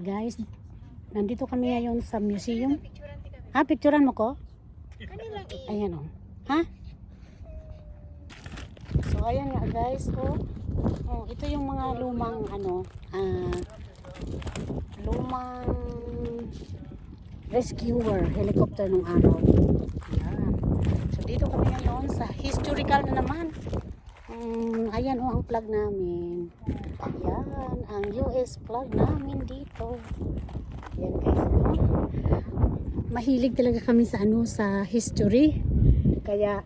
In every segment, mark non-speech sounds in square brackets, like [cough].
Guys, nandito kami ngayon sa museum. Ha, picturean mo ko? Ayan o. Ha? So, ayan nga guys. Oh. Oh, ito yung mga lumang ano, ah, lumang rescuer helicopter nung araw. Ayan. So, dito kami ngayon sa historical na naman. Mm, ayan o ang flag namin. Ayan, ang US flag namin dito. Ayan guys. No? Mahilig talaga kami sa ano sa history. Kaya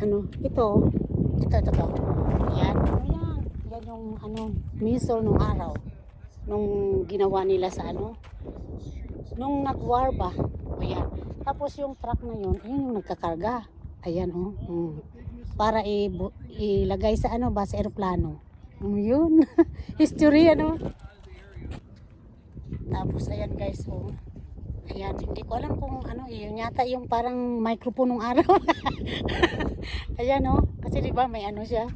ano, ito, ito, ito, ito. Yan, ano yan? Yan yung ano, missile nung araw. Nung ginawa nila sa ano, nung nag-war ba? O yan. Tapos yung truck na yun, yun yung nagkakarga. Ayan oh. Mm. Para ilagay sa ano ba, sa aeroplano. Mm, yun. [laughs] History ano. Tapos ayan guys oh. Ayan, hindi ko alam kung ano, yun yata yung parang microphone ng araw. [laughs] Ayan oh, kasi di ba may ano siya,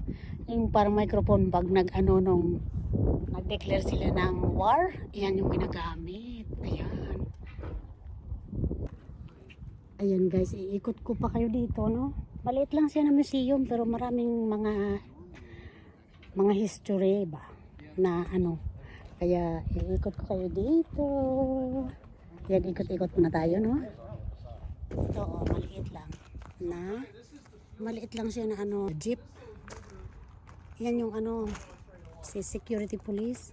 yung parang microphone pag nag ano nung nag-declare sila ng war, yan yung ginagamit. Ayan. Ayan guys, iikot ko pa kayo dito, no? Maliit lang siya na museum pero maraming mga mga history ba na ano. Kaya iikot ko kayo dito. Yan, ikot-ikot muna tayo, no? Ito, oh, maliit lang. Na, maliit lang siya na ano, jeep. Yan yung ano, si security police.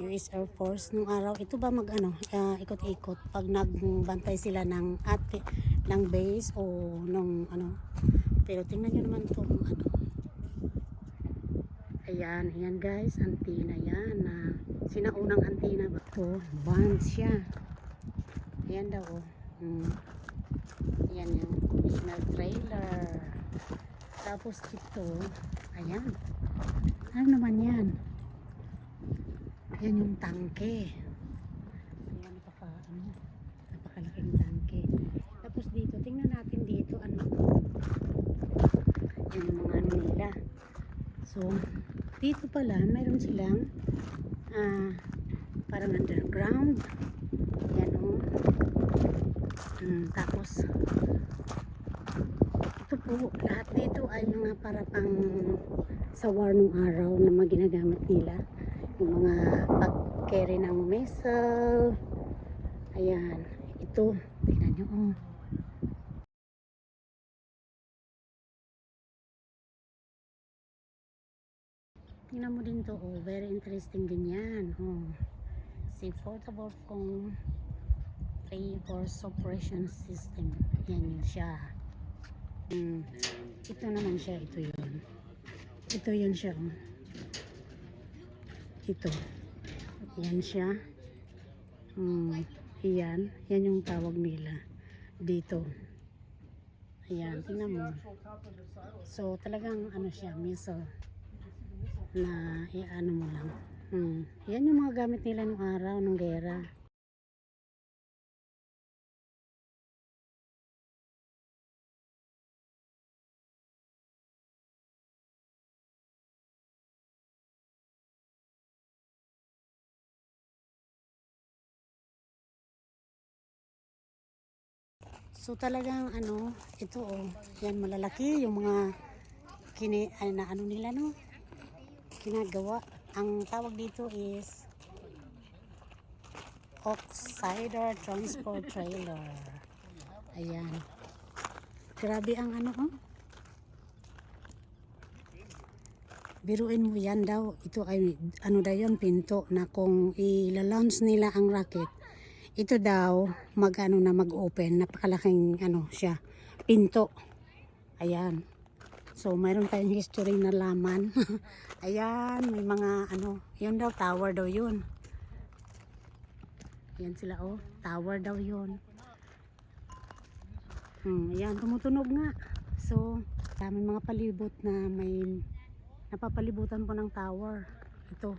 US Air Force nung araw ito ba mag ano ah, ikot-ikot pag nagbantay sila ng ate ng base o nung ano pero tingnan nyo naman to ano. Ayan ayan guys antina yan na sinaunang antina ba? To band siya. Ayan daw oh. Hmm. ayan yung original trailer. Tapos ito ayan. Ano naman yan? Yan yung tangke. Ayan, napaka, ano, napakalaking tangke. Tapos dito, tingnan natin dito, ano. Yan yung mga ano nila. So, dito pala, mayroon silang, ah, parang underground. Yan o. Hmm, tapos, ito po, lahat dito ay mga para pang sa war nung araw na mga ginagamit nila yung mga pag-carry ng missile ayan ito tingnan nyo oh. Tingnan mo din to oh. Very interesting din yan oh. Si portable phone. Force operation system. Yan yun siya. Hmm. ito naman siya ito yun. Ito yun siya oh. Ito. Yan siya. Hmm, yan. Yan yung tawag nila dito. Ayan tingnan mo. So talagang ano siya missile na iano mo lang hmm. yan yung mga gamit nila nung araw ng gera So talagang ano, ito oh, yan malalaki yung mga kini ano, na ano nila no. Ginagawa. Ang tawag dito is Oxider Transport Trailer. Ayan. Grabe ang ano oh. Biruin mo yan daw. Ito ay ano daw yun, pinto na kung ilalaunch nila ang rocket ito daw mag-ano na mag-open napakalaking ano siya pinto ayan so mayroon tayong history na laman. [laughs] Ayan may mga ano yun daw tower daw yun. Ayan sila oh tower daw yun. Hmm, ayan tumutunog nga. So may mga palibot na may napapalibutan po ng tower. Ito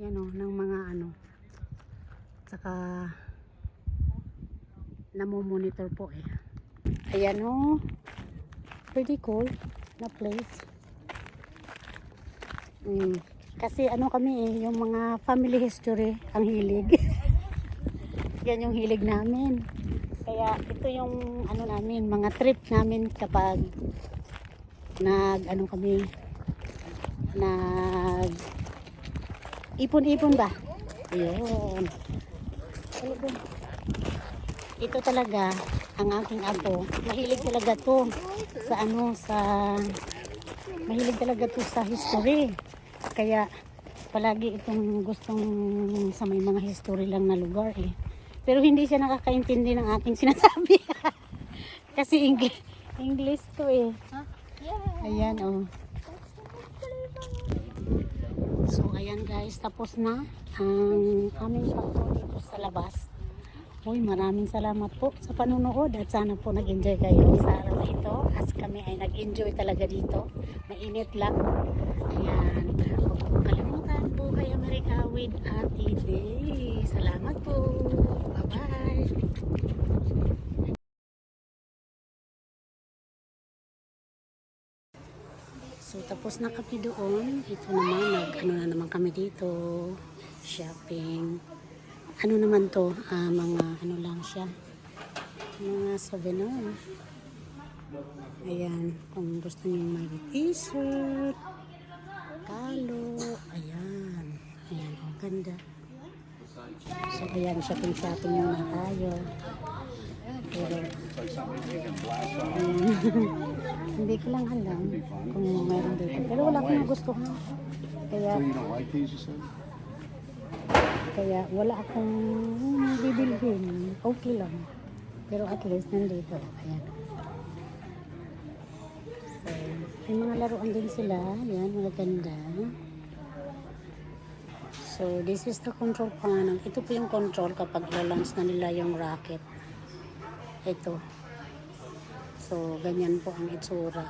yan oh ng mga ano. Saka namomonitor po eh. Ayan o pretty cool na place mm. kasi ano kami eh yung mga family history ang hilig [laughs] Yan yung hilig namin. Kaya ito yung ano namin, mga trip namin kapag nag ano kami nag ipon-ipon ba? Ayun. Ito talaga ang aking apo. Mahilig talaga to sa ano sa mahilig talaga to sa history. Kaya palagi itong gustong sa may mga history lang na lugar eh. Pero hindi siya nakakaintindi ng aking sinasabi. [laughs] Kasi English, English to eh. Ayan oh. So ayan guys, tapos na ang aming pagpo dito sa labas. Uy, maraming salamat po sa panunood at sana po nag-enjoy kayo sa araw na ito as kami ay nag-enjoy talaga dito. Mainit lang. Ayan. Huwag po kalimutan po kay America with Ate Day. Salamat po. Bye-bye. So tapos na kami doon. Ito naman, nag ano na naman kami dito. Shopping. Ano naman to? Ah, mga ano lang siya. Mga souvenir. Ayan, kung gusto niyo may t-shirt, talo, ayan. Ayan, ang ganda. So ayan, shopping shopping muna tayo. Pero, [laughs] hindi ko lang alam kung mayroon dito. Pero wala akong nagustuhan. Kaya, So you don't like these, you said? Kaya wala akong bibilhin. Okay lang. Pero at least nandito. Ayan. So, may mga laruan din sila. Ayan, mga ganda. So, this is the control panel. Ito po yung control kapag lalunch na nila yung rocket. Ito. So, ganyan po ang itsura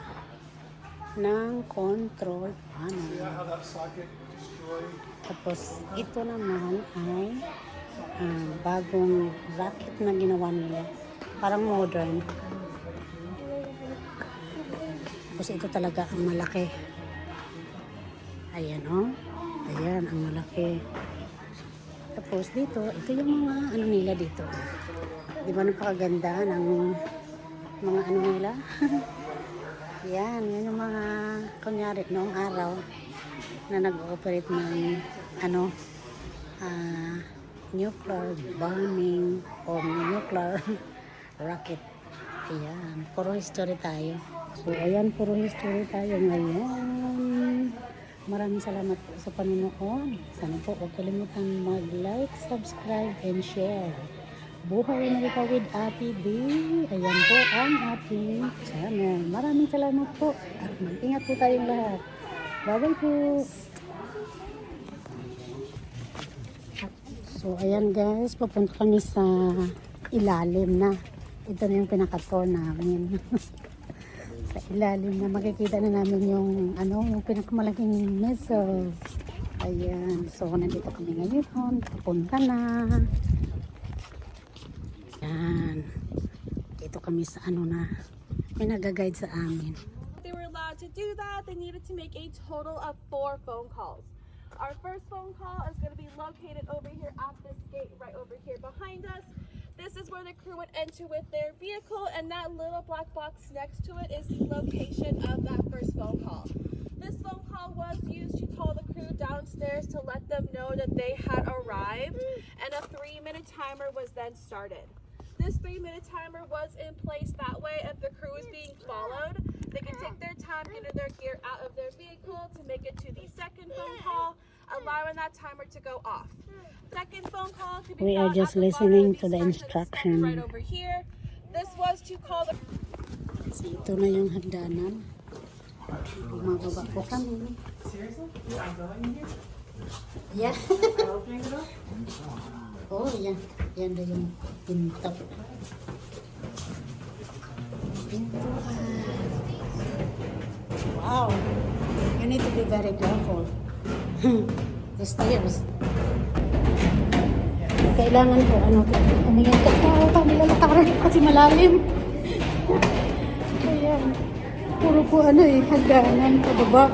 ng control panel. Tapos, ito naman ay ah, bagong rocket na ginawa nila. Parang modern. Tapos, ito talaga ang malaki. Ayan, oh. Ayan, ang malaki. Tapos, dito, ito yung mga ano nila dito. Di ba napakaganda ng mga ano nila? [laughs] Yan, yan yung mga, kunyari, noong araw na nag-ooperate ng, ano, ah, nuclear bombing or nuclear [laughs] rocket. Ayan, puro history tayo. So, ayan, puro history tayo ngayon. Maraming salamat po sa panonood. Sana po huwag kalimutan mag-like, subscribe, and share. Buhay Amerika with Ate D. Ayan po ang ating channel. Maraming salamat po at mag-ingat po tayong lahat. Bye-bye po. So, ayan guys, papunta kami sa ilalim na. Ito na yung pinaka-tour namin. [laughs] sa ilalim na makikita na namin yung ano, yung pinakamalaking missile. Ayan. So, nandito kami ngayon. Papunta na. Yan. Dito kami sa ano na. May nag-guide sa amin. To do that, they needed to make a total of four phone calls. Our first phone call is going to be located over here at this gate right over here behind us. This is where the crew would enter with their vehicle, and that little black box next to it is the location of that first phone call. This phone call was used to call the crew downstairs to let them know that they had arrived, and a three minute timer was then started. This three minute timer was in place that way if the crew was being followed. They can take their time getting their gear out of their vehicle to make it to the second phone call, allowing that timer to go off. Second phone call could be We are just at the bottom listening to the starts instruction. Right over here. This was to call the So, ito na yung hagdanan. Bumababa po kami. Yeah. oh, yan. Yan na yung pinto. Pintuan. Wow. You need to be very careful. [laughs] the stairs. Kailangan ko, ano, tumingin ka sa kami lalakaran kasi malalim. Ayan. Puro po ano eh, hagdanan, pababa.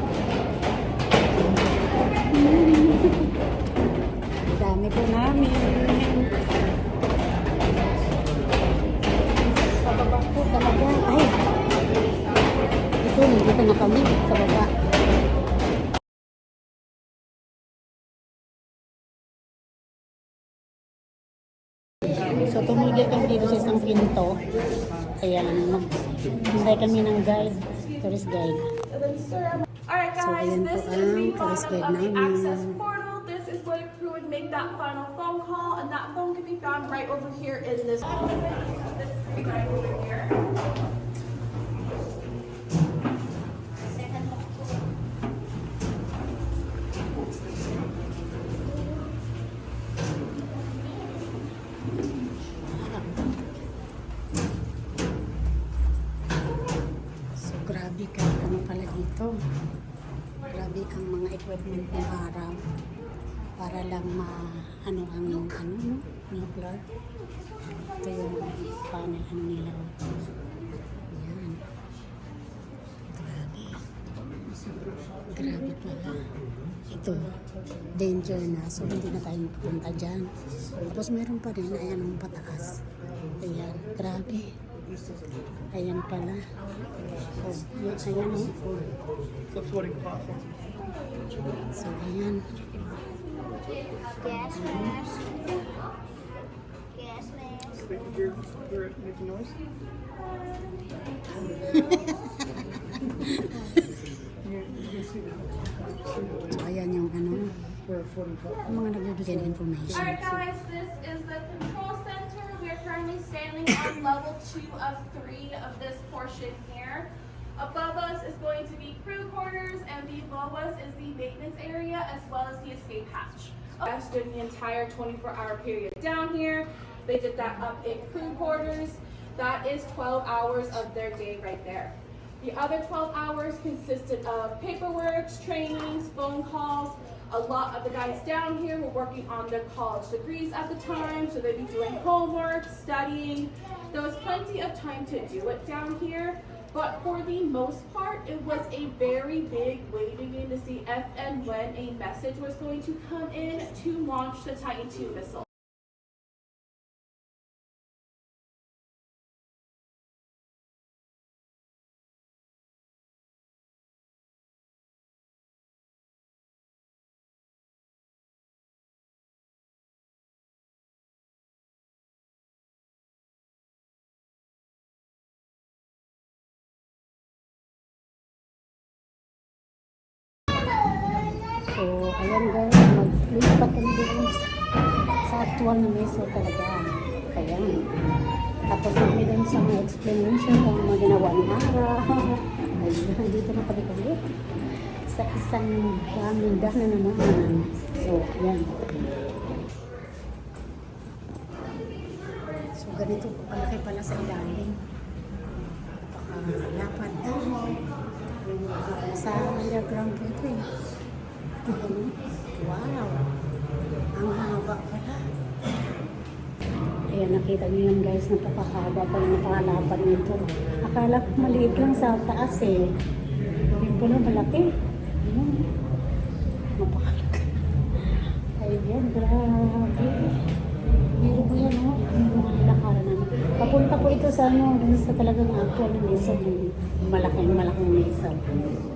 Guide, tourist guide. Alright guys, ayan this is the bottom of the access portal. This is where crew would make that final phone call, and that phone can be found right over here in this. Para lang ma, ano ang, ano, no? Ano blur. Ito yung panel, ano nila. Ayan. Grabe. Grabe pala. Ito, danger na. So, hindi na tayo pupunta dyan. Tapos meron pa rin, ayan ang pataas. Ayan, grabe. Ayan pala. Oh, ayan oh. Floating platform. So, ayan. Gas mask. Gas mask. You're, you're making noise? so, ayan yung ano. Mga information. Alright guys, this is the control center. We're currently standing on level 2 of 3 of this portion here. Above us is going to be crew quarters and below us is the maintenance area as well as the escape hatch. That's during the entire 24 hour period down here. They did that up in crew quarters. That is 12 hours of their day right there. The other 12 hours consisted of paperwork, trainings, phone calls. A lot of the guys down here were working on their college degrees at the time, so they'd be doing homework, studying. There was plenty of time to do it down here, but for the most part, it was a very big waiting game to see if and when a message was going to come in to launch the Titan II missile. Ayan guys, maglipat kami doon sa, sa actual na meso talaga. Ayan. Tapos kami doon sa mga explanation kung mga ginawa ng araw. [laughs] Ayun, dito na kami kami. Sa isang daming na naman. So, ayan. So, ganito kalaki pala sa ilalim. Napakalapad. Sa underground po ito eh. Wow! Ang haba pala. Ayan, nakita niyo yan guys, napakahaba pala, napakalapad nito. Akala ko maliit lang sa taas eh. Yung pala malaki. Ayan. Napakalaki. Ayan, grabe. Biro ko yan, oh. Yung mga nilakaran namin. Papunta po ito sa ano, sa talagang actual na mesa. Malaking, malaking mesa. Diba?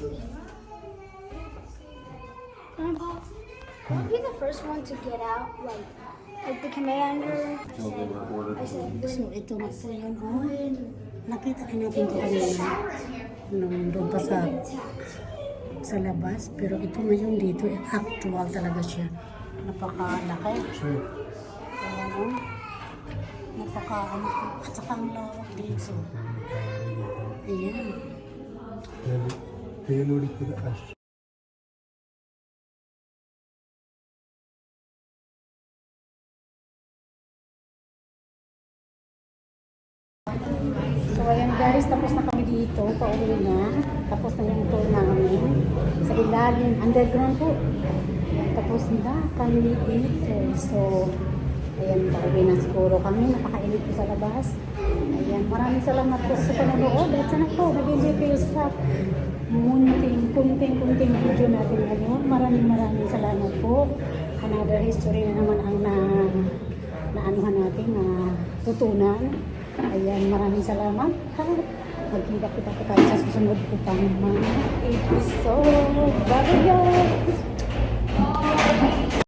Grandpa, won't be the first one to get out, like, like the commander. I said, So, ito na po yun. Oh, nakita rin natin ito kanina. Nung doon pa sa, sa labas. Pero ito ngayon dito, eh, actual talaga siya. Napakalaki. Ayan o. Napaka, ano, at saka ang lawak dito. Ayan. ತೇಲೊಡಿಸಿದ ಅಷ್ಟು So ayan guys, tapos na kami dito, pauwi na. Tapos na yung tour namin. Sa ilalim, underground po. Tapos na kami dito. So, ayan, pauwi na siguro kami. Napakainit po sa labas. Ayan, maraming salamat po sa panonood. At sana po, nag-enjoy kayo sa munting, kunting, kunting video natin ngayon. Maraming maraming salamat po. Another history na naman ang na naanuhan natin na tutunan. Ayan, maraming salamat. At magkita-kita po tayo sa susunod ko pang mga episode. Bye guys!